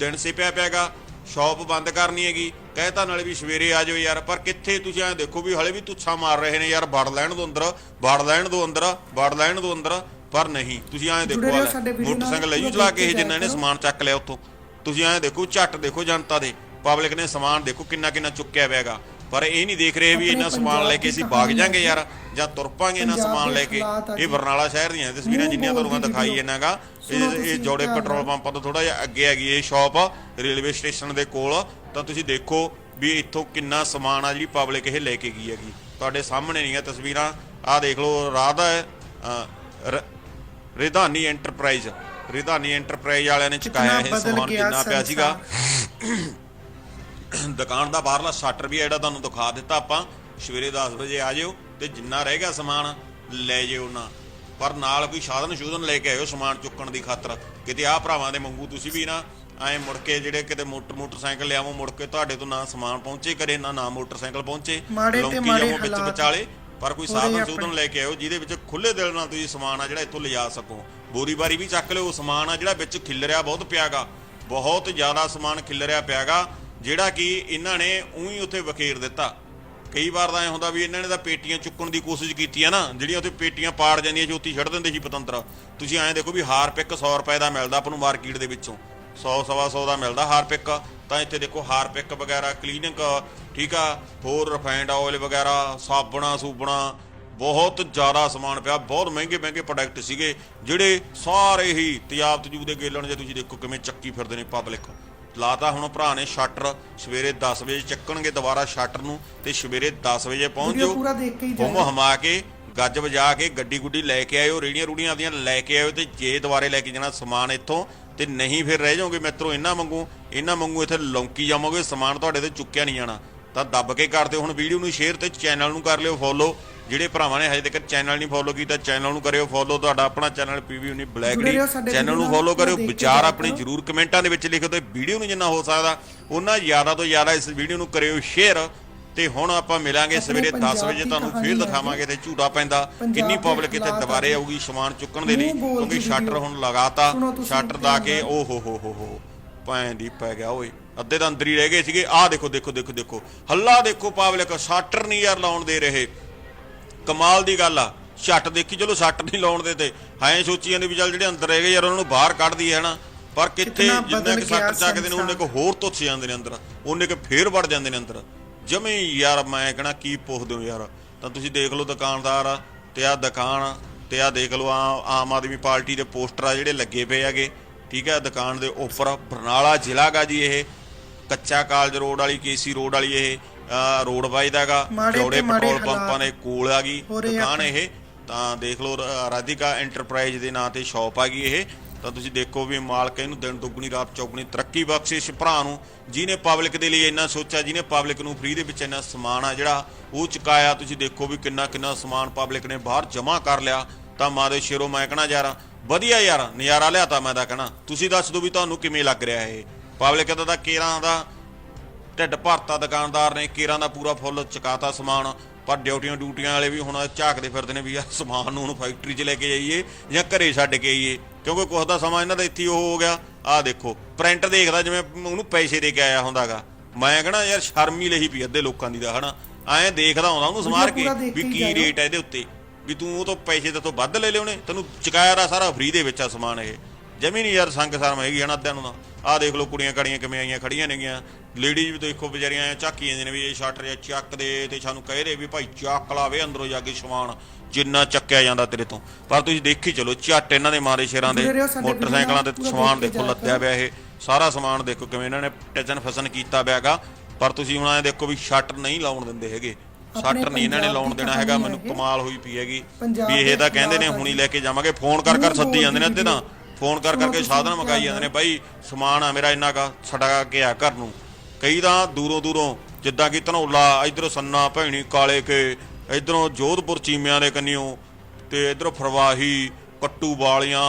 [SPEAKER 2] ਦਿਨ ਸੇ ਪਿਆ ਪਿਆਗਾ ਸ਼ਾਪ ਬੰਦ ਕਰਨੀ ਹੈਗੀ। ਕਹਿਤਾ ਨਾਲੇ ਵੀ ਸਵੇਰੇ ਆ ਜਾਓ ਯਾਰ। ਪਰ ਕਿੱਥੇ ਤੁਸੀਂ ਐਂ ਦੇਖੋ ਵੀ ਹਲੇ ਵੀ ਤੁੱਛਾ ਮਾਰ ਰਹੇ ਨੇ ਯਾਰ। ਵੜ ਲੈਣ ਦੋ ਅੰਦਰ ਵੜ ਲੈਣ ਦੋ ਅੰਦਰ ਵੜ ਲੈਣ ਦੋ ਅੰਦਰ। ਪਰ ਨਹੀਂ ਤੁਸੀਂ ਐਂ ਦੇਖੋ ਮੋਟਰਸਾਈਕਲ ਲਈ
[SPEAKER 1] ਪੂਰਾ
[SPEAKER 2] ਚਲਾ ਕੇ ਇਹ ਜਿੰਨਾ ਇਹਨੇ ਸਮਾਨ ਚੱਕ ਲਿਆ ਉੱਥੋਂ। ਤੁਸੀਂ ਐਂ ਦੇਖੋ ਝੱਟ ਦੇਖੋ ਜਨਤਾ ਦੇ। ਪਬਲਿਕ ਨੇ ਸਮਾਨ ਦੇਖੋ ਕਿੰਨਾ ਕਿੰਨਾ ਚੁੱਕਿਆ ਹੋਇਆਗਾ ਪਰ ਇਹ ਨਹੀਂ ਦੇਖ ਰਹੇ ਵੀ ਇੰਨਾ ਸਮਾਨ ਲੈ ਕੇ
[SPEAKER 1] ਦੀ
[SPEAKER 2] ਅਸੀਂ ਭਾਗ ਜਾਾਂਗੇ। ਯਾਰ ਜਾਂ ਤੁਰ ਪਾਂਗੇ ਇਹਨਾਂ ਸਮਾਨ
[SPEAKER 1] ਦੇ
[SPEAKER 2] ਲੈ ਕੇ
[SPEAKER 1] ਆ
[SPEAKER 2] ਇਹ। ਬਰਨਾਲਾ ਸ਼ਹਿਰ ਦੀਆਂ ਤਸਵੀਰਾਂ ਜਿੰਨੀਆਂ ਤੁਹਾਨੂੰ ਮੈਂ ਦਿਖਾਈ। ਜਾਂਨਾਗਾ ਇਹ ਜੋੜੇ ਪੈਟਰੋਲ। ਪੰਪ ਤੋਂ ਥੋੜਾ ਜਿਹਾ ਅੱਗੇ ਹੈਗੀ ਇਹ ਸ਼ਾਪ ਰੇਲਵੇ ਸਟੇਸ਼ਨ ਦੇ ਕੋਲ ਤਾਂ ਤੁਸੀਂ ਦੇਖੋ ਵੀ ਇੱਥੋਂ ਕਿੰਨਾ ਸਮਾਨ ਆ ਜਿਹੜੀ ਪਬਲਿਕ ਇਹ ਲੈ ਕੇ ਗਈ ਹੈਗੀ ਤੁਹਾਡੇ ਸਾਹਮਣੇ ਨਹੀਂ ਹੈ ਤਸਵੀਰਾਂ ਆਹ ਦੇਖ ਲਓ ਰਾਧਾ ਹੈ ਅ, ਰ- ਰਿਧਾਨੀ ਐਂਟਰਪ੍ਰਾਈਜ਼ ਰਿਧਾਨੀ ਐਂਟਰਪ੍ਰਾਈਜ਼ ਵਾਲਿਆਂ ਨੇ ਚੁਕਾਇਆ ਇਹ ਸਮਾਨ ਜਿੰਨਾ ਪਿਆ ਸੀਗਾ। ਦੁਕਾਨ ਦਾ ਬਾਹਰਲਾ ਸ਼ਟਰ ਵੀ ਜਿਹੜਾ ਤੁਹਾਨੂੰ ਦਿਖਾ ਦਿੱਤਾ ਆਪਾਂ। ਸਵੇਰੇ 10 ਵਜੇ ਆ ਜਿਓ ਤੇ ਜਿੰਨਾ ਰਹਿ ਗਿਆ ਸਮਾਨ ਲੈ ਜਿਓ ਨਾ। ਪਰ ਨਾਲ ਕੋਈ ਸਾਧਨ ਸ਼ੂਧਨ ਲੈ ਕੇ ਆਇਓ ਸਮਾਨ ਚੁੱਕਣ ਦੀ ਖਾਤਰ। ਕਿਤੇ ਆਹ ਭਰਾਵਾਂ ਦੇ ਮੰਗੂ ਤੁਸੀਂ ਵੀ ਨਾ ਐ ਮੁੜ ਕੇ ਜਿਹੜੇ ਕਿਤੇ ਮੋਟਰ ਮੋਟਰਸਾਈਕਲ ਲਿਆਵੋ ਮੁੜ ਕੇ ਤੁਹਾਡੇ ਤੋਂ ਨਾ ਸਮਾਨ ਪਹੁੰਚੇ ਕਰੇ ਨਾ ਨਾ ਮੋਟਰਸਾਈਕਲ ਪਹੁੰਚੇ। ਲੌਂਕੀ ਜਾਵੋ ਵਿੱਚ ਵਿਚਾਲੇ ਪਰ ਕੋਈ
[SPEAKER 1] ਰਹੇ
[SPEAKER 2] ਸਾਧਨ। ਸ਼ੂਧਨ ਲੈ ਕੇ ਆਇਓ ਜਿਹਦੇ ਵਿੱਚ ਖੁੱਲੇ ਦਿਲ ਨਾਲ ਤੁਸੀਂ ਸਮਾਨ ਆ ਜਿਹੜਾ ਇੱਥੋਂ ਲਿਜਾ ਸਕੋ। ਬੋਰੀ ਬਾਰੀ ਵੀ ਚੱਕ ਲਿਓ ਸਮਾਨ ਆ ਜਿਹੜਾ ਵਿੱਚ ਖਿਲਰਿਆ ਬਹੁਤ ਪਿਆਗਾ। ਬਹੁਤ ਜ਼ਿਆਦਾ ਸਮਾਨ ਖਿਲਰਿਆ ਪਿਆਗਾ। ਜਿਹੜਾ ਕਿ ਇਹਨਾਂ ਨੇ ਉਹੀ ਉੱਥੇ ਵਖੇਰ ਦਿੱਤਾ। ਕਈ ਵਾਰ ਤਾਂ ਐ ਹੁੰਦਾ ਵੀ ਇਹਨਾਂ ਨੇ ਤਾਂ ਪੇਟੀਆਂ ਚੁੱਕਣ ਦੀ ਕੋਸ਼ਿਸ਼ ਕੀਤੀ ਆ ਨਾ, ਜਿਹੜੀਆਂ ਉੱਥੇ ਪੇਟੀਆਂ ਪਾੜ ਜਾਂਦੀਆਂ ਜੋਤੀ ਛੱਡ ਦਿੰਦੇ ਸੀ ਪਤੰਤਰ ਤੁਸੀਂ ਐਂ ਦੇਖੋ ਵੀ ਹਾਰ ਪਿੱਕ 100 ਰੁਪਏ ਦਾ ਮਿਲਦਾ ਆਪਾਂ ਨੂੰ ਮਾਰਕੀਟ ਦੇ ਵਿੱਚੋਂ। 100 ਸਵਾ 100 ਦਾ ਮਿਲਦਾ ਹਾਰ ਪਿੱਕ। ਤਾਂ ਇੱਥੇ ਦੇਖੋ ਹਾਰ ਪਿੱਕ ਵਗੈਰਾ ਕਲੀਨਿਕ ਠੀਕ ਆ, ਹੋਰ ਰਿਫਾਈਨਡ ਆਇਲ ਵਗੈਰਾ, ਸਾਬਣਾ, ਸੂਬਣਾ, ਬਹੁਤ ਜ਼ਿਆਦਾ ਸਮਾਨ ਪਿਆ। ਬਹੁਤ ਮਹਿੰਗੇ ਮਹਿੰਗੇ ਪ੍ਰੋਡਕਟ ਸੀਗੇ, ਜਿਹੜੇ ਸਾਰੇ ਹੀ ਤਿਆਬ ਤਜੂਬ ਦੇ ਗੇਲਣ ਜੇ ਤੁਸੀਂ ਦੇਖੋ ਕਿਵੇਂ ਚੱਕੀ ਫਿਰਦੇ ਨੇ ਪਬਲਿਕ ਲਾਤਾ ਹੁਣ ਭਰਾ ਨੇ ਸ਼ਟਰ ਸਵੇਰੇ 10 ਵਜੇ ਚੱਕਣਗੇ ਦੁਬਾਰਾ ਸ਼ਟਰ ਨੂੰ ਤੇ ਸਵੇਰੇ 10 ਵਜੇ ਪਹੁੰਚ। ਜਾਓ
[SPEAKER 1] ਪੂਰਾ ਦੇਖ ਕੇ ਹੀ
[SPEAKER 2] ਹੁਮ
[SPEAKER 1] ਜਾਇਓ
[SPEAKER 2] ਹਮਾ ਕੇ ਗੱਜ ਵਜਾ ਕੇ ਗੱਡੀ ਗੁੱਡੀ ਲੈ ਕੇ ਆਇਓ ਰੇੜੀਆਂ ਰੂੜੀਆਂ ਆਪਦੀਆਂ ਲੈ ਕੇ ਆਇਓ ਤੇ ਜੇ ਦੁਬਾਰੇ ਲੈ ਕੇ ਜਾਣਾ ਸਮਾਨ ਇੱਥੋਂ ਤੇ ਨਹੀਂ ਫਿਰ ਰਹਿ ਜਾਓਗੇ ਮਿੱਤਰੋ ਇਹਨਾਂ ਵਾਂਗੂ ਇਹਨਾਂ ਵਾਂਗੂ ਇੱਥੇ ਲੌਂਕੀ ਜਾਵੋਗੇ ਸਮਾਨ ਤੁਹਾਡੇ ਤੇ ਚੁੱਕਿਆ ਨਹੀਂ ਜਾਣਾ। ਤਾਂ ਦੱਬ ਕੇ ਕਰਦੇ ਹੁਣ ਵੀਡੀਓ ਨੂੰ ਸ਼ੇਅਰ ਤੇ ਚੈਨਲ ਨੂੰ ਕਰ ਲਿਓ ਫੋਲੋ ਜਿਹੜੇ ਭਰਾਵਾਂ ਨੇ ਹਜੇ ਤੱਕ ਚੈਨਲ ਨਹੀਂ ਫੋਲੋ ਕੀਤਾ ਚੈਨਲ ਨੂੰ ਕਰਿਓ ਫੋਲੋ ਤੁਹਾਡਾ ਆਪਣਾ ਚੈਨਲ ਪੀਵੀ ਉਨੀ ਬਲੈਕ ਡੀ ਚੈਨਲ ਨੂੰ ਫੋਲੋ ਕਰਿਓ ਵਿਚਾਰ ਆਪਣੇ। ਜਰੂਰ ਕਮੈਂਟਾਂ ਦੇ ਵਿੱਚ ਲਿਖੋ ਤੇ ਵੀਡੀਓ ਨੂੰ ਜਿੰਨਾ ਹੋ ਸਕਦਾ ਉਹਨਾਂ ਜ਼ਿਆਦਾ ਤੋਂ ਜ਼ਿਆਦਾ ਇਸ ਵੀਡੀਓ ਨੂੰ ਕਰਿਓ ਸ਼ੇਅਰ ਤੇ ਹੁਣ ਆਪਾਂ ਮਿਲਾਂਗੇ ਸਵੇਰੇ 10
[SPEAKER 1] ਪੰਜਾਬ
[SPEAKER 2] ਵਜੇ ਤੁਹਾਨੂੰ ਫੇਰ ਦਿਖਾਵਾਂਗੇ ਤੇ ਝੂਟਾ ਪੈਂਦਾ ਕਿੰਨੀ ਪਬਲਿਕ ਇੱਥੇ ਦੁਬਾਰੇ। ਆਊਗੀ ਸਮਾਨ ਚੁੱਕਣ ਦੇ ਲਈ ਕਿਉਂਕਿ ਸ਼ਟਰ। ਹੁਣ ਲਗਾਤਾ ਸ਼ਟਰ ਦਾ ਕੇ ਓ ਹੋ ਹੋ ਹੋ ਹੋ ਭੈਣ ਦੀ ਪੈ ਗਿਆ ਓਏ ਅੱਧੇ ਤਾਂ ਅੰਦਰ ਹੀ ਰਹਿ ਗਏ ਸੀਗੇ ਆਹ ਦੇਖੋ ਦੇਖੋ ਦੇਖੋ ਦੇਖੋ ਹੱਲਾ ਦੇਖੋ ਪਬਲਿਕ ਸ਼ਟਰ ਨਹੀਂ ਯਾਰ ਲਾਉਣ ਦੇ ਰਹੇ ਕਮਾਲ ਦੀ ਗੱਲ ਆ। ਛੱਟ ਦੇਖੀ ਚਲੋ ਛੱਟ ਨਹੀਂ ਲਾਉਣ ਦੇ ਤੇ ਐਂ ਸੋਚੀ ਜਾਂਦੇ ਵੀ ਚੱਲ ਜਿਹੜੇ ਅੰਦਰ ਰਹਿ ਗਏ ਯਾਰ ਉਹਨਾਂ ਨੂੰ ਬਾਹਰ ਕੱਢ ਦਈਏ ਹਨਾ? ਪਰ ਕਿੱਥੇ ਜਿੰਨਾ ਕਿ ਸੱਟ ਚੱਕਦੇ ਨੇ ਉਹਨੇ ਕੋ ਹੋਰ ਤੁੱਛ ਜਾਂਦੇ ਨੇ ਅੰਦਰ। ਉਹਨੇ ਕਿ ਫੇਰ ਵੜ ਜਾਂਦੇ ਨੇ ਅੰਦਰ। ਜਮੇ ਯਾਰ ਮੈਂ ਕਹਣਾ ਕੀ ਪੁੱਛਦੇ ਹੋ ਯਾਰ। ਤਾਂ ਤੁਸੀਂ ਦੇਖ ਲਓ ਦੁਕਾਨਦਾਰ ਆ ਤੇ ਆ ਦੁਕਾਨ ਤੇ ਆ ਦੇਖ ਲਓ ਆ ਆਮ ਆਦਮੀ ਪਾਰਟੀ ਦੇ ਪੋਸਟਰ ਆ ਜਿਹੜੇ ਲੱਗੇ ਪਏ ਹੈਗੇ। ਠੀਕ ਹੈ ਦੁਕਾਨ ਦੇ ਉੱਪਰ ਬਰਨਾਲਾ ਜ਼ਿਲ੍ਹਾ ਗਾ ਜੀ ਇਹ। ਕੱਚਾ ਕਾਲਜ ਰੋਡ ਵਾਲੀ ਕੇਸੀ ਰੋਡ ਵਾਲੀ ਇਹ। ਰੋਡ ਵੱਜਦਾਗਾ
[SPEAKER 1] ਮਾੜੇ
[SPEAKER 2] ਜੋੜੇ
[SPEAKER 1] ਮਾੜੇ
[SPEAKER 2] ਪੈਟਰੋਲ ਪੰਪਾਂ
[SPEAKER 1] ਹਾਲਾਤ
[SPEAKER 2] ਦੇ ਕੋਲ ਆ ਗਈ।
[SPEAKER 1] ਹੋ ਰਹੇ
[SPEAKER 2] ਦੁਕਾਨ। ਇਹ ਤਾਂ ਦੇਖ ਲਓ ਰ- ਰਾਧਿਕਾ ਐਂਟਰਪ੍ਰਾਈਜ਼ ਦੇ ਨਾਂ ਤੇ ਸ਼ਾਪ ਆ ਗਈ ਇਹ। ਤਾਂ ਤੁਸੀਂ ਦੇਖੋ ਵੀ ਮਾਲਕ ਇਹਨੂੰ ਦਿਨ ਦੁੱਗਣੀ ਰਾਤ ਚੌਗਣੀ ਤਰੱਕੀ ਬਖਸ਼ਿਸ਼ ਭਰਾ ਨੂੰ ਜਿਹਨੇ ਪਬਲਿਕ ਦੇ ਲਈ ਇੰਨਾ ਸੋਚਿਆ ਜਿਹਨੇ ਪਬਲਿਕ ਨੂੰ ਫ੍ਰੀ ਦੇ ਵਿੱਚ ਇੰਨਾ ਸਮਾਨ ਆ ਜਿਹੜਾ ਉਹ ਚੁਕਾਇਆ। ਤੁਸੀਂ ਦੇਖੋ ਵੀ ਕਿੰਨਾ ਕਿੰਨਾ ਸਮਾਨ ਪਬਲਿਕ ਨੇ ਬਾਹਰ ਜਮ੍ਹਾਂ ਕਰ ਲਿਆ। ਤਾਂ ਮਾਦੇ ਸ਼ੇਰੋ ਮੈਂ ਕਹਣਾ ਯਾਰ ਵਧੀਆ ਯਾਰ ਨਜ਼ਾਰਾ ਲਿਆਤਾ ਮੈਂ ਤਾਂ ਕਹਣਾ। ਤੁਸੀਂ ਦੱਸ ਦਿਓ ਵੀ ਤੁਹਾਨੂੰ ਕਿਵੇਂ ਲੱਗ ਰਿਹਾ ਇਹ? ਪਬਲਿਕ ਦਾ ਤਾਂ ਕੇਰਾਂ ਦਾ ਢਿੱਡ ਭਰਤਾ ਦੁਕਾਨਦਾਰ ਨੇ ਕੇਰਾਂ ਦਾ ਪੂਰਾ ਫੁੱਲ ਚਕਾਤਾ ਸਮਾਨ ਪਰ ਡਿਊਟੀਆਂ ਡਿਊਟੀਆਂ ਵਾਲੇ ਵੀ ਹੁਣ ਝਾਕਦੇ ਫਿਰਦੇ ਨੇ ਵੀ ਯਾਰ ਸਮਾਨ ਨੂੰ ਹੁਣ ਫੈਕਟਰੀ 'ਚ ਲੈ ਕੇ ਜਾਈਏ ਜਾਂ ਘਰੇ ਛੱਡ ਕੇ ਆਈਏ। ਕਿਉਂਕਿ ਕੁਛ ਦਾ ਸਮਾਂ ਇਹਨਾਂ ਦਾ ਇੱਥੇ ਉਹ ਹੋ ਗਿਆ। ਆਹ ਦੇਖੋ ਪ੍ਰਿੰਟ ਦੇਖਦਾ ਜਿਵੇਂ ਉਹਨੂੰ ਪੈਸੇ ਦੇ ਕੇ ਆਇਆ ਹੁੰਦਾਗਾ। ਮੈਂ ਕਹਣਾ ਯਾਰ ਸ਼ਰਮ ਹੀ ਲਈ ਪਈ ਅੱਧੇ ਲੋਕਾਂ ਦੀ ਦਾ ਹਨਾ? ਐਂ ਦੇਖਦਾ ਹੁੰਦਾ ਉਹਨੂੰ ਸਮਾਰ ਕੇ ਵੀ
[SPEAKER 1] ਕੇ।
[SPEAKER 2] ਰੇਟ ਹੈ ਇਹਦੇ ਉੱਤੇ। ਵੀ ਤੂੰ ਉਹ ਤੋਂ ਪੈਸੇ ਤੇ ਤੋਂ ਵੱਧ ਲੈ ਲਿਓਨੇ ਤੈਨੂੰ ਚੁਕਾਇਆ ਦਾ ਸਾਰਾ ਫ੍ਰੀ ਦੇ ਵਿੱਚ ਆ ਸਮਾਨ ਇਹ। ਜਮੀ ਨਹੀਂ ਯਾਰ ਸੰਗ ਸ਼ਰਮ ਹੈਗੀ ਹਨਾ ਅੱਧਿਆਂ ਨੂੰ ਆਹ ਦੇਖ ਲਓ ਕੁੜੀਆਂ ਕੜੀਆਂ ਕਿਵੇਂ ਆਈਆਂ ਖੜੀਆਂ ਨੇਗੀਆਂ। ਲੇਡੀਜ਼ ਵੀ ਦੇਖੋ ਵਿਚਾਰੀਆਂ ਐਂ ਝਾਕੀ ਜਾਂਦੀਆਂ ਨੇ ਵੀ ਇਹ ਸ਼ਟਰ ਜਾਂ ਚੱਕ ਦੇ ਤੇ ਸਾਨੂੰ ਕਹਿ ਰਹੇ ਵੀ ਭਾਈ ਚੱਕ ਲਾਵੇ ਅੰਦਰੋਂ ਜਾ ਕੇ ਸਮਾਨ ਜਿੰਨਾ ਚੱਕਿਆ ਜਾਂਦਾ ਤੇਰੇ ਤੋਂ। ਪਰ ਤੁਸੀਂ ਦੇਖੀ ਚਲੋ ਝੱਟ ਇਹਨਾਂ ਦੇ ਮਾਰੇ ਸ਼ੇਰਾਂ ਦੇ ਮੋਟਰਸਾਈਕਲਾਂ ਤੇ ਸਮਾਨ
[SPEAKER 1] ਦੇਖ
[SPEAKER 2] ਲੱਦਿਆ ਪਿਆ ਇਹ। ਸਾਰਾ ਸਮਾਨ ਦੇਖੋ ਕਿਵੇਂ ਇਹਨਾਂ ਨੇ ਟਚਨ ਫਸਨ ਕੀਤਾ ਪਿਆਗਾ ਪਰ ਤੁਸੀਂ ਹੁਣ ਐਂ ਦੇਖੋ ਵੀ ਸ਼ਟਰ ਨਹੀਂ ਲਾਉਣ ਦਿੰਦੇ ਹੈਗੇ। ਸ਼ਟਰ ਨਹੀਂ ਇਹਨਾਂ ਨੇ ਲਾਉਣ ਦੇਣਾ ਹੈਗਾ ਮੈਨੂੰ। ਕਮਾਲ ਹੋਈ ਪਈ ਹੈਗੀ। ਵੀ ਇਹ ਤਾਂ ਕਹਿੰਦੇ ਨੇ ਹੁਣੀ ਲੈ ਕੇ ਜਾਵਾਂਗੇ ਫੋਨ ਕਰ ਕਰ ਸੱਦੀ ਜਾਂਦੇ ਨੇ ਅੱਧੇ ਤਾਂ। ਫੋਨ ਕਰ ਕਰਕੇ ਸਾਧਨ ਮੰਗਾਈ ਜਾਂਦੇ ਨੇ ਬਾਈ ਸਮਾਨ ਆ ਮੇਰਾ ਇੰਨਾ ਕਾ ਛੜਾ ਕੇ ਆ ਘਰ ਨੂੰ ਕਈ ਤਾਂ ਦੂਰੋਂ ਦੂਰੋਂ ਜਿੱਦਾਂ ਕਿ ਧਨੌਲਾ ਇਧਰੋਂ ਸੰਨਾ ਭੈਣੀ ਕਾਲੇ ਕੇ ਇਧਰੋਂ ਜੋਧਪੁਰ ਚੀਮਿਆਂ ਦੇ ਕੰਨਿਓ ਤੇ ਇਧਰੋਂ ਫਰਵਾਹੀ ਕੱਟੂ ਵਾਲੀਆਂ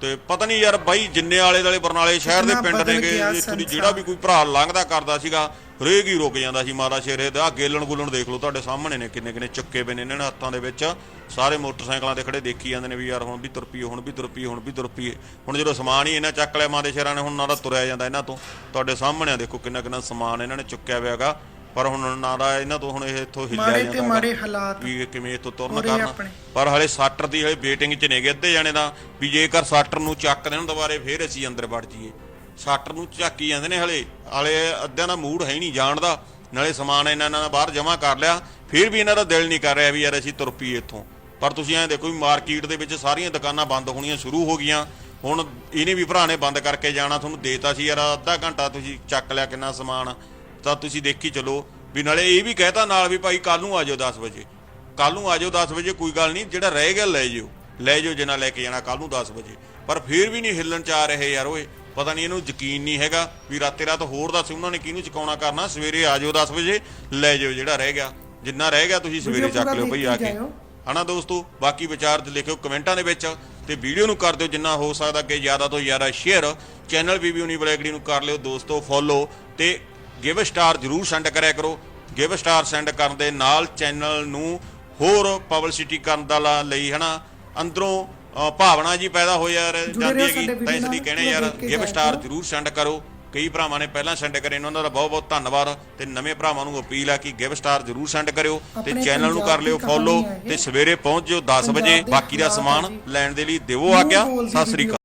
[SPEAKER 2] ਤੇ ਪਤਾ ਨਹੀਂ ਯਾਰ ਬਾਈ ਜਿੰਨੇ ਆਲੇ ਦੁਆਲੇ ਬਰਨਾਲੇ ਸ਼ਹਿਰ ਦੇ ਪਿੰਡ ਨੇਗੇ ਇੱਥੋਂ ਦੀ। ਜਿਹੜਾ ਵੀ ਕੋਈ ਭਰਾ ਲੰਘਦਾ ਕਰਦਾ ਸੀਗਾ ਹਰੇਕ ਹੀ ਰੁਕ ਜਾਂਦਾ ਸੀ ਮਾਤਾ ਸ਼ੇਰੇ ਦਾ ਗੇਲਣ ਗੁੱਲਣ ਦੇਖ ਲਓ ਤੁਹਾਡੇ ਸਾਹਮਣੇ ਨੇ ਕਿੰਨੇ ਕਿੰਨੇ ਚੱਕੇ ਪਏ ਨੇ ਇਹਨਾਂ ਨੇ ਹੱਥਾਂ ਦੇ ਵਿੱਚ। ਸਾਰੇ ਮੋਟਰਸਾਈਕਲਾਂ ਤੇ ਖੜੇ ਦੇਖੀ ਜਾਂਦੇ ਨੇ ਵੀ ਯਾਰ ਹੁਣ ਵੀ ਤੁਰ ਪਈਏ ਹੁਣ ਵੀ ਤੁਰ ਪਈਏ ਹੁਣ ਵੀ ਤੁਰ ਪਈਏ ਹੁਣ ਜਦੋਂ ਸਮਾਨ ਹੀ ਇਹਨਾਂ ਚੱਕ ਲਿਆ ਮਾਦੇ ਸ਼ੇਰਾਂ ਨੇ ਹੁਣ ਨਾ ਤਾਂ ਤੁਰਿਆ ਜਾਂਦਾ ਇਹਨਾਂ ਤੋਂ। ਤੁਹਾਡੇ ਸਾਹਮਣੇ ਦੇਖੋ ਕਿੰਨਾ ਕਿੰਨਾ ਸਮਾਨ ਇਹਨਾਂ ਨੇ ਚੁੱਕਿਆ ਹੋਇਆ ਹੈਗਾ। ਪਰ ਹੁਣ ਨਾ ਦਾ ਇਹਨਾਂ ਤੋਂ ਹੁਣ ਇਹ ਇੱਥੋਂ ਹਿੱਲਿਆ ਜਾਂਦਾ
[SPEAKER 1] ਤੇ
[SPEAKER 2] ਹੈਗਾ।
[SPEAKER 1] ਮਾੜੇ ਹਾਲਾਤ
[SPEAKER 2] ਵੀ ਇਹ ਕਿਵੇਂ ਇੱਥੋਂ ਤੁਰਨ ਕਰਨਾ। ਪਰ ਹਲੇ ਸੱਟਰ ਦੀ ਹਲੇ ਵੇਟਿੰਗ 'ਚ ਨੇਗੇ ਅੱਧੇ ਜਾਣੇ ਦਾ ਵੀ ਜੇਕਰ ਸੱਟਰ ਨੂੰ ਚੱਕ ਦੇਣ ਦੁਬਾਰੇ ਫੇਰ ਅਸੀਂ ਅੰਦਰ ਵੜ ਜਾਈਏ। ਸੱਟਰ ਨੂੰ ਝਾਕੀ ਜਾਂਦੇ ਨੇ ਹਲੇ। ਹਲੇ ਅੱਧਿਆਂ ਦਾ ਮੂਡ ਹੈ ਹੀ ਨਹੀਂ ਜਾਣ ਦਾ ਨਾਲੇ ਸਮਾਨ ਇਹਨਾਂ ਨੇ ਬਾਹਰ ਜਮ੍ਹਾਂ ਕਰ ਲਿਆ। ਫਿਰ ਵੀ ਇਹਨਾਂ ਦਾ ਦਿਲ ਨਹੀਂ ਕਰ ਰਿਹਾ ਵੀ ਯਾਰ ਅਸੀਂ ਤੁਰ ਪਈਏ ਇੱਥੋਂ। ਪਰ ਤੁਸੀਂ ਐਂ ਦੇਖੋ ਵੀ ਮਾਰਕੀਟ ਦੇ ਵਿੱਚ ਸਾਰੀਆਂ ਦੁਕਾਨਾਂ ਬੰਦ ਹੋਣੀਆਂ ਸ਼ੁਰੂ ਹੋ ਗਈਆਂ। ਹੁਣ ਇਹਨੇ ਵੀ ਭਰਾ ਨੇ ਬੰਦ ਕਰਕੇ ਜਾਣਾ, ਤੁਹਾਨੂੰ ਦੇਤਾ ਸੀ ਯਾਰ, ਅੱਧਾ ਘੰਟਾ ਤੁਸੀਂ ਚੱਕ ਲਿਆ ਕਿੰਨਾ ਸਮਾਨ। ਤਾਂ ਤੁਸੀਂ ਦੇਖੀ ਚਲੋ। ਵੀ ਨਾਲੇ ਇਹ ਵੀ ਕਹਿਤਾ ਨਾਲ ਵੀ ਭਾਈ ਕੱਲ ਨੂੰ ਆ ਜਾਓ 10 ਵਜੇ। ਕੱਲ ਨੂੰ ਆ ਜਾਓ 10 ਵਜੇ, ਕੋਈ ਗੱਲ ਨਹੀਂ। ਜਿਹੜਾ ਰਹਿ ਗਿਆ ਲੈ ਜਿਓ ਲੈ ਜਿਓ ਜਿੰਨਾ ਲੈ ਕੇ ਜਾਣਾ ਕੱਲ ਨੂੰ 10 ਵਜੇ। ਪਰ ਫਿਰ ਵੀ ਨਹੀਂ ਹਿੱਲਣ ਚ ਆ ਰਹੇ ਯਾਰ ਓਏ। ਪਤਾ ਨਹੀਂ ਇਹਨੂੰ ਯਕੀਨ ਨਹੀਂ ਹੈਗਾ ਵੀ ਰਾਤੇ ਰਾਤ ਹੋਰ ਦੱਸ ਉਹਨਾਂ ਨੇ ਕਿਹਨੂੰ ਚਕਾਉਣਾ ਕਰਨਾ ਸਵੇਰੇ ਆ ਜਾਓ 10 ਵਜੇ ਲੈ ਜਿਓ ਜਿਹੜਾ ਰਹਿ ਗਿਆ। ਜਿੰਨਾ ਰਹਿ ਗਿਆ ਤੁਸੀਂ ਸਵੇਰੇ ਚੱਕ ਲਿਓ ਭਈ ਆ ਕੇ। ਹਨਾ ਦੋਸਤੋ ਬਾਕੀ ਵਿਚਾਰ ਲਿਖਿਓ ਕਮੈਂਟਾਂ ਦੇ ਵਿੱਚ ਤੇ ਵੀਡੀਓ ਨੂੰ ਕਰ ਦਿਓ ਜਿੰਨਾ ਹੋ ਸਕਦਾ ਕਿ ਜ਼ਿਆਦਾ ਤੋਂ ਜ਼ਿਆਦਾ ਸ਼ੇਅਰ ਚੈਨਲ ਬੀਬੀ ਉਨੀ ਬਲੈਗੜੀ ਨੂੰ ਕਰ ਲਿਓ ਦੋਸਤੋ ਫੋਲੋ ਤੇ ਗਿਵ ਸਟਾਰ ਜਰੂਰ ਸੈਂਡ ਕਰਿਆ ਕਰੋ। ਗਿਵ ਸਟਾਰ ਸੈਂਡ ਕਰਨ ਦੇ ਨਾਲ ਚੈਨਲ ਨੂੰ ਹੋਰ ਪਬਲਿਸਿਟੀ ਕਰਨ ਦਾ ਲਈ ਹਨਾ ਅੰਦਰੋਂ ਭਾਵਨਾ ਜੀ ਪੈਦਾ ਹੋ ਯਾਰ ਜਾਂਦੀ ਹੈਗੀ ਤਾਂ ਇਸ ਲਈ ਕਹਿੰਦੇ ਯਾਰ ਗਿਵ ਸਟਾਰ। ਜਰੂਰ ਸੈਂਡ ਕਰੋ ਕਈ ਭਰਾਵਾਂ ਨੇ ਪਹਿਲਾਂ ਸੈਂਡ ਕਰੇ ਇਹਨਾਂ ਦਾ ਬਹੁਤ ਬਹੁਤ ਧੰਨਵਾਦ ਤੇ ਨਵੇਂ ਭਰਾਵਾਂ ਨੂੰ ਅਪੀਲ ਆ ਕਿ ਗਿਵ ਸਟਾਰ ਜਰੂਰ ਸੈਂਡ ਕਰਿਓ ਤੇ ਚੈਨਲ ਨੂੰ ਕਰ ਲਿਓ ਫੋਲੋ। ਤੇ ਸਵੇਰੇ ਪਹੁੰਚ ਜਿਓ 10 ਵਜੇ ਬਾਕੀ ਦਾ ਸਮਾਨ। ਲੈਣ ਦੇ ਲਈ ਦਿਵੋ ਆ ਗਿਆ ਸਤਿ ਸ੍ਰੀ ਅਕਾਲ